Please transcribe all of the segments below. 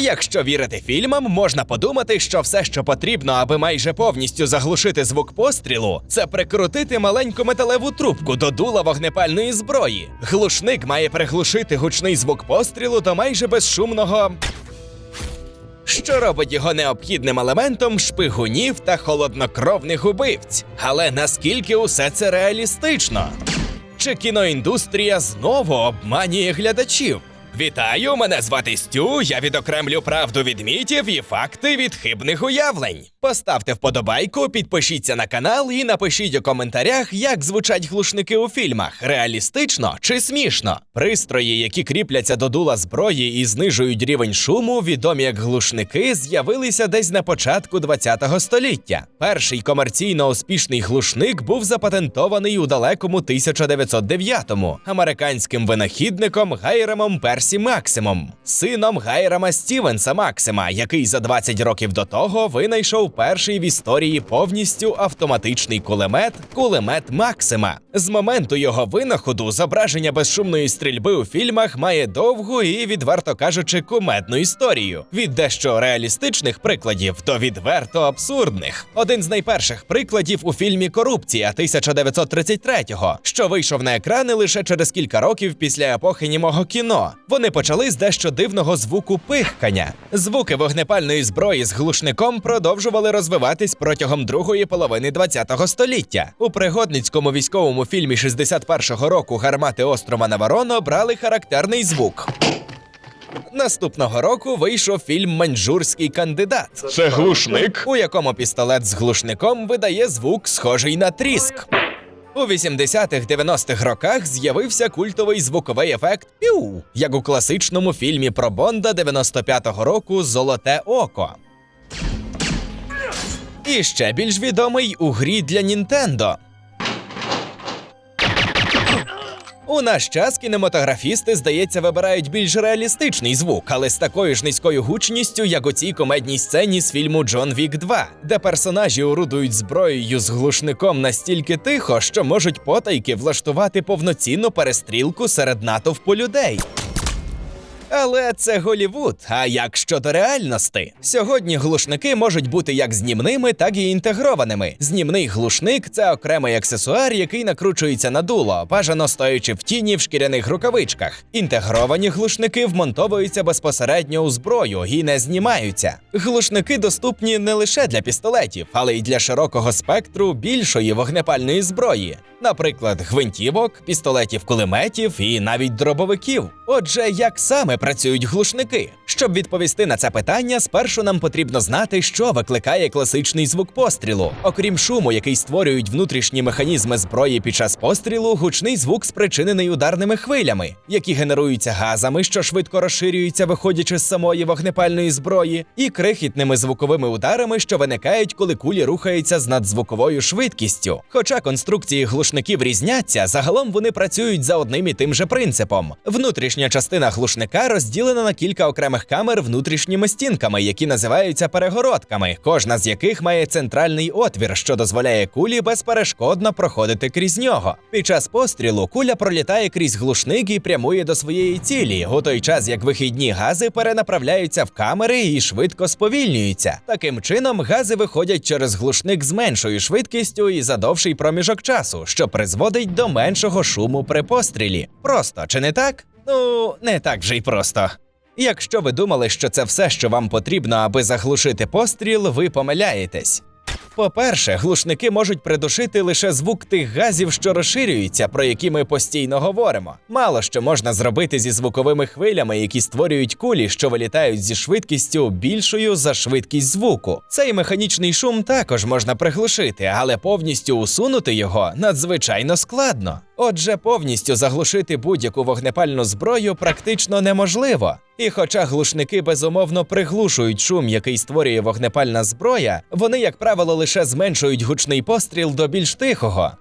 Якщо вірити фільмам, можна подумати, що все, що потрібно, аби майже повністю заглушити звук пострілу, це прикрутити маленьку металеву трубку до дула вогнепальної зброї. Глушник має приглушити гучний звук пострілу до майже безшумного. Що робить його необхідним елементом шпигунів та холоднокровних убивць. Але наскільки усе це реалістично? Чи кіноіндустрія знову обманює глядачів? Вітаю, мене звати Стю. Я відокремлю правду від мітів і факти від хибних уявлень. Поставте вподобайку, підпишіться на канал і напишіть у коментарях, як звучать глушники у фільмах: реалістично чи смішно. Пристрої, які кріпляться до дула зброї і знижують рівень шуму, відомі як глушники, з'явилися десь на початку ХХ століття. Перший комерційно успішний глушник був запатентований у далекому 1909-му американським винахідником Гайрамом Персі Максимом, сином Гайрама Стівенса Максима, який за 20 років до того винайшов перший в історії повністю автоматичний кулемет кулемет Максима. З моменту його винаходу зображення безшумної стрільби у фільмах має довгу і, відверто кажучи, кумедну історію. Від дещо реалістичних прикладів до відверто абсурдних. Один з найперших прикладів у фільмі Корупція 1933-го, що вийшов на екрани лише через кілька років після епохи німого кіно. Вони почали з дещо дивного звуку пихкання. Звуки вогнепальної зброї з глушником продовжували розвиватись протягом другої половини ХХ століття. У пригодницькому військовому фільмі 61-го року гармати острова Наварон брали характерний звук. Наступного року вийшов фільм Маньчжурський кандидат, Це глушник? у якому пістолет з глушником видає звук, схожий на тріск. У 80-х-90-х роках з'явився культовий звуковий ефект піу, як у класичному фільмі про Бонда 95-го року Золоте око. І ще більш відомий у грі для Нінтендо. У наш час кінематографісти, здається, вибирають більш реалістичний звук, але з такою ж низькою гучністю, як у цій комедній сцені з фільму Джон Вік 2, де персонажі орудують зброєю з глушником настільки тихо, що можуть потайки влаштувати повноцінну перестрілку серед натовпу людей. Але це Голівуд. А як щодо реальності? Сьогодні глушники можуть бути як знімними, так і інтегрованими. Знімний глушник це окремий аксесуар, який накручується на дуло, бажано стоячи в тіні в шкіряних рукавичках. Інтегровані глушники вмонтовуються безпосередньо у зброю і не знімаються. Глушники доступні не лише для пістолетів, але й для широкого спектру більшої вогнепальної зброї. Наприклад, гвинтівок, пістолетів кулеметів і навіть дробовиків. Отже, як саме працюють глушники? Щоб відповісти на це питання, спершу нам потрібно знати, що викликає класичний звук пострілу. Окрім шуму, який створюють внутрішні механізми зброї під час пострілу, гучний звук спричинений ударними хвилями, які генеруються газами, що швидко розширюються, виходячи з самої вогнепальної зброї, і крихітними звуковими ударами, що виникають, коли кулі рухаються з надзвуковою швидкістю. Хоча конструкції глушників різняться, загалом вони працюють за одним і тим же принципом. Внутрішня частина глушника розділена на кілька окремих камер внутрішніми стінками, які називаються перегородками, кожна з яких має центральний отвір, що дозволяє кулі безперешкодно проходити крізь нього. Під час пострілу куля пролітає крізь глушник і прямує до своєї цілі, у той час як вихідні гази перенаправляються в камери і швидко сповільнюються. Таким чином, гази виходять через глушник з меншою швидкістю і за довший проміжок часу, що призводить до меншого шуму при пострілі. Просто чи не так? Ну, не так вже й просто. Якщо ви думали, що це все, що вам потрібно, аби заглушити постріл, ви помиляєтесь. По-перше, глушники можуть придушити лише звук тих газів, що розширюються, про які ми постійно говоримо. Мало що можна зробити зі звуковими хвилями, які створюють кулі, що вилітають зі швидкістю більшою за швидкість звуку. Цей механічний шум також можна приглушити, але повністю усунути його надзвичайно складно. Отже, повністю заглушити будь-яку вогнепальну зброю практично неможливо. І хоча глушники безумовно приглушують шум, який створює вогнепальна зброя, вони, як правило, лише зменшують гучний постріл до більш тихого.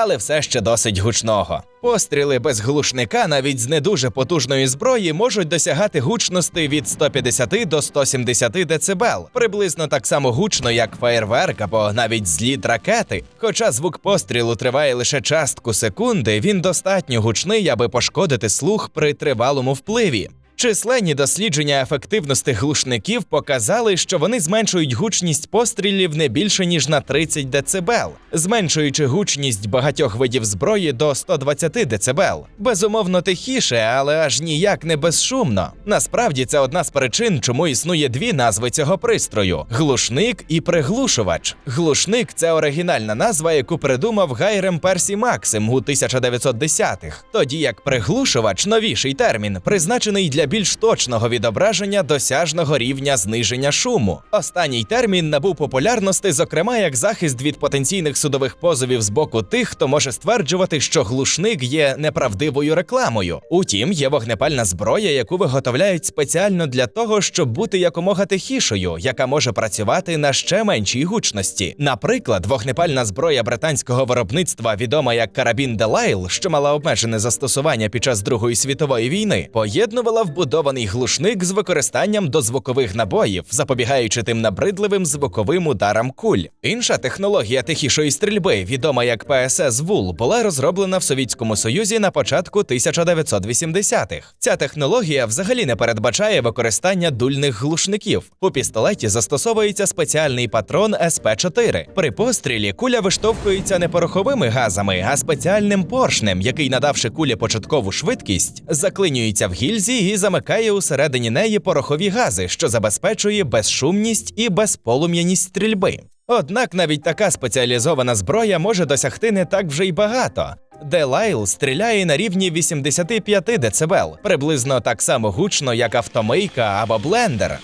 Але все ще досить гучного. Постріли без глушника навіть з не дуже потужної зброї можуть досягати гучності від 150 до 170 дБ, приблизно так само гучно, як феєрверк або навіть зліт ракети. Хоча звук пострілу триває лише частку секунди, він достатньо гучний, аби пошкодити слух при тривалому впливі. Численні дослідження ефективності глушників показали, що вони зменшують гучність пострілів не більше ніж на 30 дБ, зменшуючи гучність багатьох видів зброї до 120 дБ. Безумовно, тихіше, але аж ніяк не безшумно. Насправді це одна з причин, чому існує дві назви цього пристрою: глушник і приглушувач. Глушник це оригінальна назва, яку придумав Гайрем Персі Максим у 1910-х. Тоді як приглушувач новіший термін, призначений для більш точного відображення досяжного рівня зниження шуму. Останній термін набув популярності, зокрема як захист від потенційних судових позовів з боку тих, хто може стверджувати, що глушник є неправдивою рекламою. Утім, є вогнепальна зброя, яку виготовляють спеціально для того, щоб бути якомога тихішою, яка може працювати на ще меншій гучності. Наприклад, вогнепальна зброя британського виробництва, відома як карабін Делайл, що мала обмежене застосування під час Другої світової війни, поєднувала вбудований глушник з використанням дозвукових набоїв, запобігаючи тим набридливим звуковим ударам куль. Інша технологія тихішої стрільби, відома як ПСС ВУЛ, була розроблена в Совітському Союзі на початку 1980-х. Ця технологія взагалі не передбачає використання дульних глушників. У пістолеті застосовується спеціальний патрон СП-4. При пострілі куля виштовхується не пороховими газами, а спеціальним поршнем, який, надавши кулі початкову швидкість, заклинюється в гільзі і замикає усередині неї порохові гази, що забезпечує безшумність і безполум'яність стрільби. Однак навіть така спеціалізована зброя може досягти не так вже й багато. Делайл стріляє на рівні 85 дБ, приблизно так само гучно, як автомийка або блендер.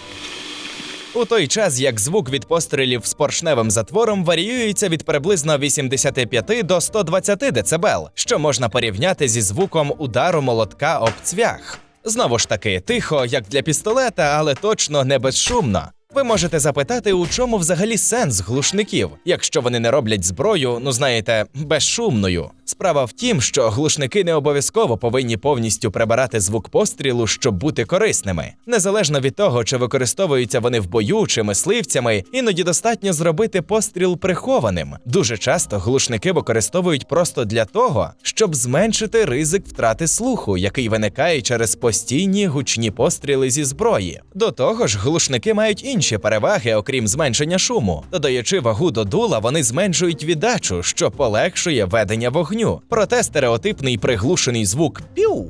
У той час як звук від пострілів з поршневим затвором варіюється від приблизно 85 до 120 дБ, що можна порівняти зі звуком удару молотка об цвях. Знову ж таки, тихо, як для пістолета, але точно не безшумно. Ви можете запитати, у чому взагалі сенс глушників, якщо вони не роблять зброю, ну знаєте, безшумною. Справа в тім, що глушники не обов'язково повинні повністю прибирати звук пострілу, щоб бути корисними. Незалежно від того, чи використовуються вони в бою чи мисливцями, іноді достатньо зробити постріл прихованим. Дуже часто глушники використовують просто для того, щоб зменшити ризик втрати слуху, який виникає через постійні гучні постріли зі зброї. До того ж, глушники мають інші переваги, окрім зменшення шуму. Додаючи вагу до дула, вони зменшують віддачу, що полегшує ведення вогню. Проте стереотипний приглушений звук піу.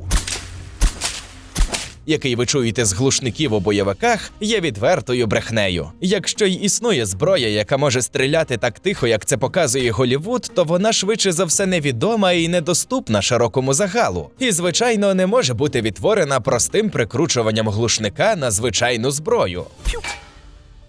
Який ви чуєте з глушників у бойовиках, є відвертою брехнею. Якщо й існує зброя, яка може стріляти так тихо, як це показує Голівуд, то вона швидше за все невідома і недоступна широкому загалу. І, звичайно, не може бути відтворена простим прикручуванням глушника на звичайну зброю.